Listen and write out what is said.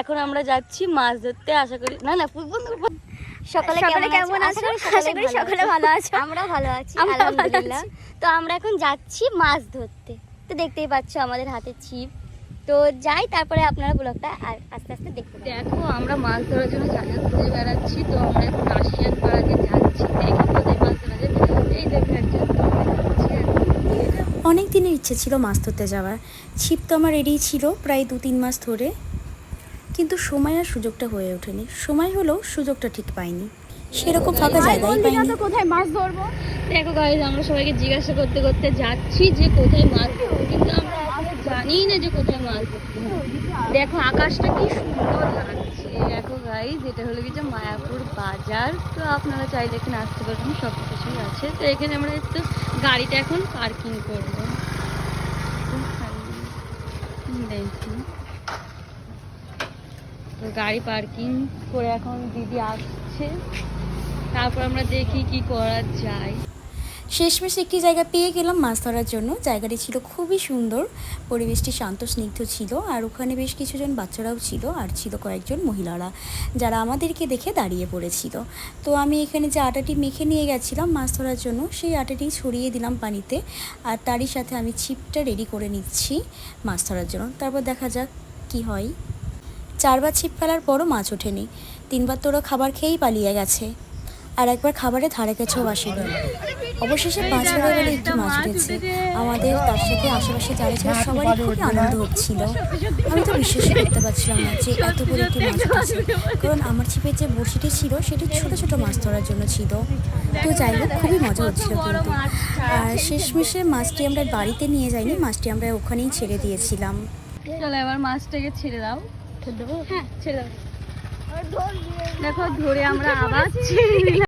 এখন আমরা যাচ্ছি মাছ ধরতে আশা করি না না বন্ধু সকালে সকালে কেমন আছো? আশা করি সকলে ভালো আছো। আমরা ভালো আছি আমরা ভালো আলহামদুলিল্লাহ। তো আমরা এখন যাচ্ছি মাছ ধরতে। তো দেখতেই পাচ্ছ আমাদের হাতে ছিপ। তো যাই তারপরে আপনারা ব্লগটা আর আস্তে আস্তে দেখতে দেখো আমরা মাছ ধরার জন্য জায়গা খুঁজে বেড়াচ্ছি তো আমরা এখন রাশিয়ান পাড়াতে যাচ্ছি। দেখি কোথায় মাছ ধরা যায়। এই দেখো একজন। অনেক দিনের ইচ্ছে ছিল মাছ ধরতে যাওয়ার। ছিপ তো আমার রেডি ছিল প্রায় দু তিন মাস ধরে। কিন্তু সময় আর সুযোগটা হয়ে ওঠেনি। সময় হলেও সুযোগটা ঠিক পাইনি। সেরকম ফাঁকা জায়গায় পাইনি। কোথায় মাছ ধরবো? দেখো গাইজ আমরা সবাইকে জিজ্ঞাসা করতে করতে যাচ্ছি যে কোথায় মাছ ধরবো কিন্তু আমরা জানিই না যে কোথায় মাছ। দেখো আকাশটা কি সুন্দর লাগছে। দেখো গাইজ এটা হলো কি যে মায়াপুর বাজার। তো আপনারা চাইলে এখানে আসতে পারবেন সব কিছুই আছে। তো এখানে আমরা একটু গাড়িটা এখন পার্কিং করব। দেখি। তো গাড়ি পার্কিং করে এখন দিদি আসছে। তারপর আমরা দেখি কি করা যায়। শেষমেশ একটি জায়গা পেয়ে গেলাম মাছ ধরার জন্য। জায়গাটি ছিল খুবই সুন্দর, পরিবেশটি শান্ত, স্নিগ্ধ ছিল, আর ওখানে বেশ কিছুজন বাচ্চারাও ছিল, আর ছিল কয়েকজন মহিলারা যারা আমাদেরকে দেখে দাঁড়িয়ে পড়েছিল। তো আমি এখানে যে আটাটি মেখে নিয়ে গেছিলাম মাছ ধরার জন্য, সেই আটাটি ছড়িয়ে দিলাম পানিতে, আর তারই সাথে আমি ছিপটা রেডি করে নিচ্ছি মাছ ধরার জন্য। তারপর দেখা যাক কি হয়। চারবার ছিপ ফেলার পরও মাছ ওঠেনি। তিনবার তো ওরা খাবার খেয়েই পালিয়ে গেছে। আর একবার খাবারের ধারে কাছেও আসেনি। অবশেষে পাঁচবার বেলা একটি মাছ উঠেছে। আমাদের তার সাথে আশেপাশে যারা ছিল সবারই খুবই আনন্দ হচ্ছিল। আমি তো বিশ্বাসই করতে পারছিলাম না যে এত বড় একটি মাছ উঠেছে। কারণ আমার ছিপের যে বড়শিটি ছিল, সেটি ছোট ছোট মাছ ধরার জন্য ছিল। তো যাই হোক, খুবই মজা হচ্ছিল কিন্তু। আর শেষমেশে মাছটি আমরা বাড়িতে নিয়ে যাইনি, মাছটি আমরা ওখানেই ছেড়ে দিয়েছিলাম। চলো এবার মাছটাকে ছেড়ে দাও। হ্যাঁ ছেড়ে দেখো ধরে আমরা আবার ছেড়ে দিলাম।